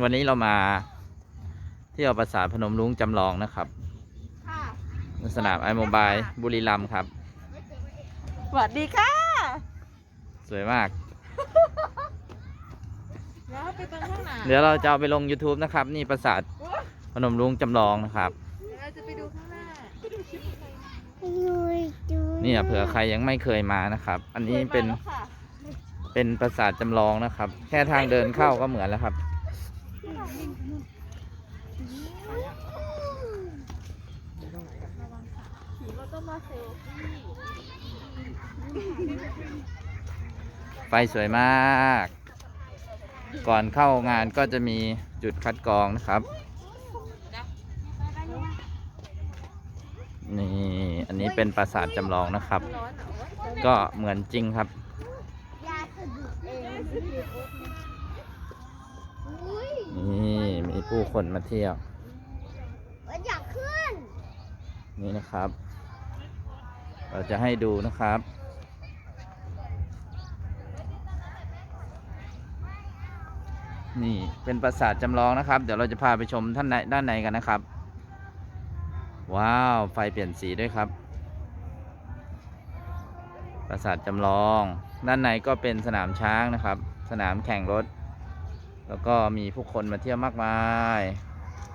วันนี้เรามาเที่ยวปราสาทพนมรุ้งจำลองนะครับค่ะสนามไอโมบายบุรีรัมย์ครับ สวัสดีค่ะ สวยมากแล้วไปตรงข้างหน้าเดี๋ยวเราจะเอาไปลง YouTube นะครับ นี่ปราสาทพนมรุ้งจำลองนะครับเดี๋ยวเราจะไปดูข้างหน้าเนี่ยเผื่อใครยังไม่เคยมานะครับ อันนี้เป็นคยมาแล้วค่ะเป็นปราสาทจำลองนะครับ แค่ทางเดินเข้าก็เหมือนแล้วครับ ผีก็ต้องมาเซลไฟสวยมาก ก่อนเข้างานก็จะมีจุดคัดกรองนะครับ นี่ อันนี้เป็นปราสาทจำลองนะครับ ก็เหมือนจริงครับนี่ ผู้คนมาเที่ยวอยากขึ้น นี่นะครับ เราจะให้ดูนะครับ นี่เป็นปราสาทจำลองนะครับ เดี๋ยวเราจะพาไปชมท่านในด้านในกันนะครับ ว้าว ไฟเปลี่ยนสีด้วยครับ ปราสาทจำลอง ด้านในก็เป็นสนามช้างนะครับ สนามแข่งรถ แล้วก็มีผู้คนมาเที่ยวมากมาย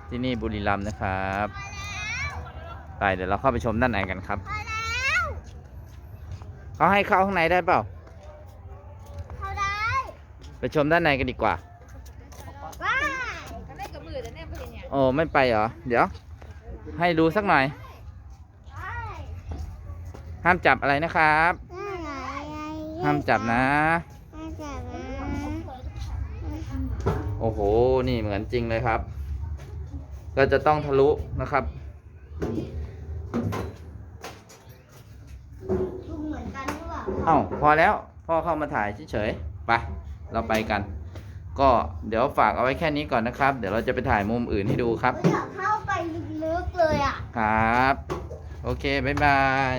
ที่นี่บุรีรัมย์นะครับไปเดี๋ยวเราเข้าไปชมด้านในกันครับเขาให้เข้าข้างในได้เปล่าเขาได้ ไปชมด้านในกันดีกว่าว้ากันได้กับมือแต่แน่เป็นยังโอ้ไม่ไปเหรอ เดี๋ยว ให้ดูสักหน่อย ห้ามจับอะไรนะครับ ห้ามจับนะ ห้ามจับนะ โอ้โห นี่เหมือนจริงเลยครับ ก็จะต้องทะลุนะครับดูเหมือนกันหรือเปล่าเอ้าพอแล้ว พ่อเข้ามาถ่ายเฉยๆไป เราไปกัน ก็เดี๋ยวฝากเอาไว้แค่นี้ก่อนนะครับ เดี๋ยวเราจะไปถ่ายมุมอื่นให้ดูครับ อยากเข้าไปลึกๆเลยอะ ครับ โอเค บ๊ายบาย